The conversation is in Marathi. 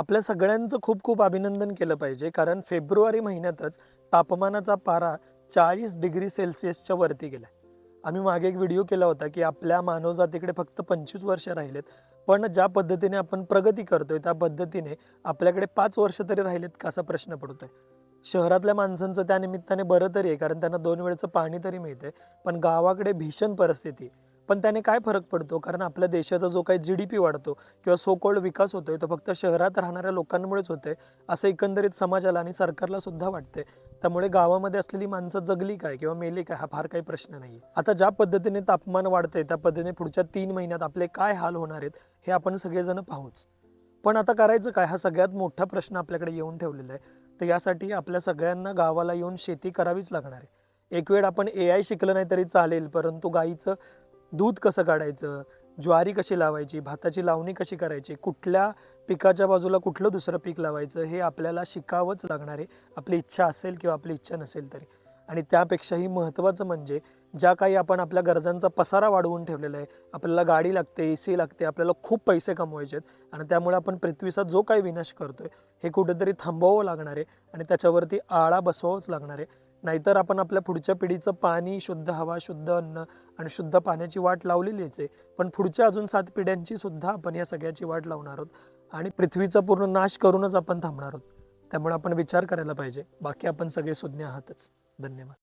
आपल्या सगळ्यांचं खूप खूप अभिनंदन केलं पाहिजे कारण फेब्रुवारी महिन्यातच तापमानाचा पारा चाळीस डिग्री सेल्सिअसच्या वरती गेला आम्ही मागे एक व्हिडिओ केला होता की आपल्या मानवजातीकडे फक्त पंचवीस वर्ष राहिलेत पण ज्या पद्धतीने आपण प्रगती करतोय त्या पद्धतीने आपल्याकडे पाच वर्ष तरी राहिलेत का असा प्रश्न पडतोय शहरातल्या माणसांचं त्या निमित्ताने बरं तरी आहे कारण त्यांना दोन वेळचं पाणी तरी मिळतंय पण गावाकडे भीषण परिस्थिती आहे. पण त्याने काय फरक पडतो? कारण आपल्या देशाचा जो काही जी डी पी वाढतो किंवा सो कोल्ड विकास होतोय तो फक्त शहरात राहणाऱ्या लोकांमुळेच होतोय असं एकंदरीत समाजाला आणि सरकारला सुद्धा वाटते त्यामुळे गावामध्ये असलेली माणसं जगली काय किंवा मेली काय हा फार काही प्रश्न नाही आता ज्या पद्धतीने तापमान वाढतंय त्या पद्धतीने पुढच्या तीन महिन्यात आपले काय हाल होणार आहेत हे आपण सगळेजण पाहूच. पण आता करायचं काय? हा सगळ्यात मोठा प्रश्न आपल्याकडे येऊन ठेवलेला आहे. तर यासाठी आपल्या सगळ्यांना गावाला येऊन शेती करावीच लागणार आहे. एक वेळ आपण ए आय शिकलं नाही तरी चालेल परंतु गाईचं दूध कसं काढायचं? ज्वारी कशी लावायची? भाताची लावणी कशी करायची? कुठल्या पिकाच्या बाजूला कुठलं दुसरं पीक लावायचं? हे आपल्याला शिकावंच लागणार आहे. आपली इच्छा असेल किंवा आपली इच्छा नसेल तरी. आणि त्यापेक्षाही महत्त्वाचं म्हणजे ज्या काही आपण आपल्या गरजांचा पसारा वाढवून ठेवलेला आहे आपल्याला गाडी लागते ए सी लागते आपल्याला खूप पैसे कमवायचे आहेत आणि त्यामुळे आपण पृथ्वीचा जो काही विनाश करतोय हे कुठेतरी थांबवावं लागणार आहे आणि त्याच्यावरती आळा बसवावंच लागणार आहे. नाहीतर आपण आपल्या पुढच्या पिढीचं पाणी शुद्ध हवा शुद्ध अन्न आणि शुद्ध पाण्याची वाट लावलेलीच आहे. पण पुढच्या अजून सात पिढ्यांची सुद्धा आपण या सगळ्याची वाट लावणार आहोत. आणि पृथ्वीचा पूर्ण नाश करूनच आपण थांबणार आहोत. त्यामुळे आपण विचार करायला पाहिजे. बाकी आपण सगळे सुज्ञ आहातच. धन्यवाद.